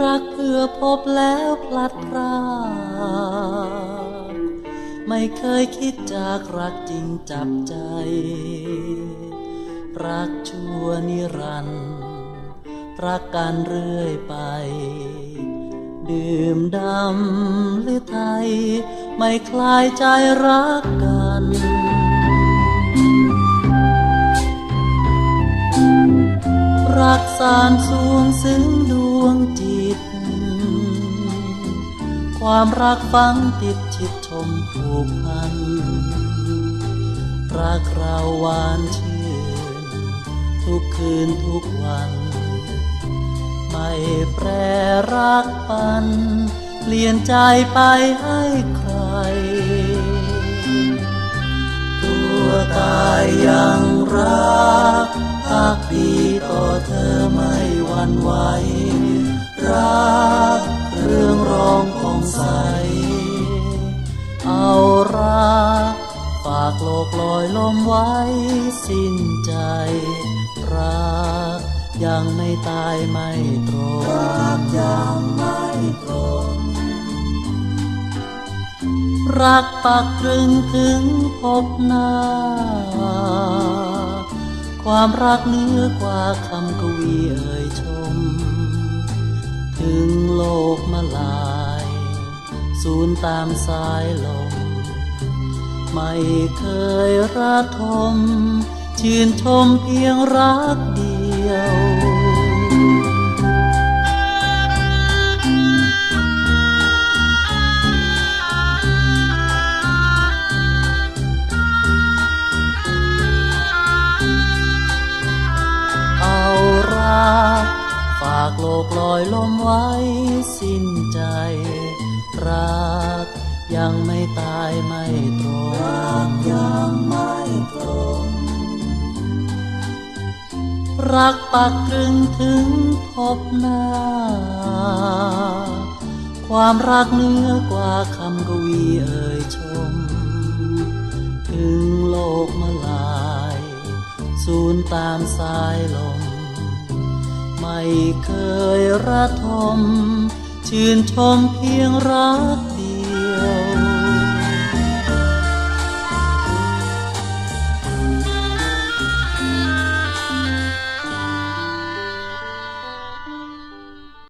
รักเพื่อพบแล้วพลัดพราก ไม่เคยคิดจากรักจริงจับใจ รักชั่วนิรันดร์รักกันเรื่อยไป ดื่มดำหรือไทย ไม่คลายใจรักกันรักสารสวงซึ้งดวงจิต ความรักฝังติดชิดชมผู กพัน รักเราหวานชื่น ทุกคืนทุกวัน ไม่แปรรักปัน เปลี่ยนใจไปให้ใคร ตัวตายยังรักพักดีต่อเธอไม่หวั่นไหวรักเรื่องร้องของใส โลกลอยลมไว้สิ้นใจรักยังไม่ตายไม่ตรงรักยังไม่ตรงรักปักตรึงถึงพบหน้า ความรักเนื้อกว่าคำกวีเอ่ยชม ถึงโลกมาลาย สูญตามสายลม ไม่เคยระทม ชื่นชมเพียงรักเดียวเอารักฝากโลกลอยลมไว้สิ้นใจ รัก ยังไม่ตายไม่ตรงยังไม่ตรงรักปักตรึงถึงพบหน้า ความรักเนื้อกว่าคำกวีเอ่ยชม ถึงโลกมาลายสูญตามสายลม ไม่เคยระทม ชื่นชมเพียงรัก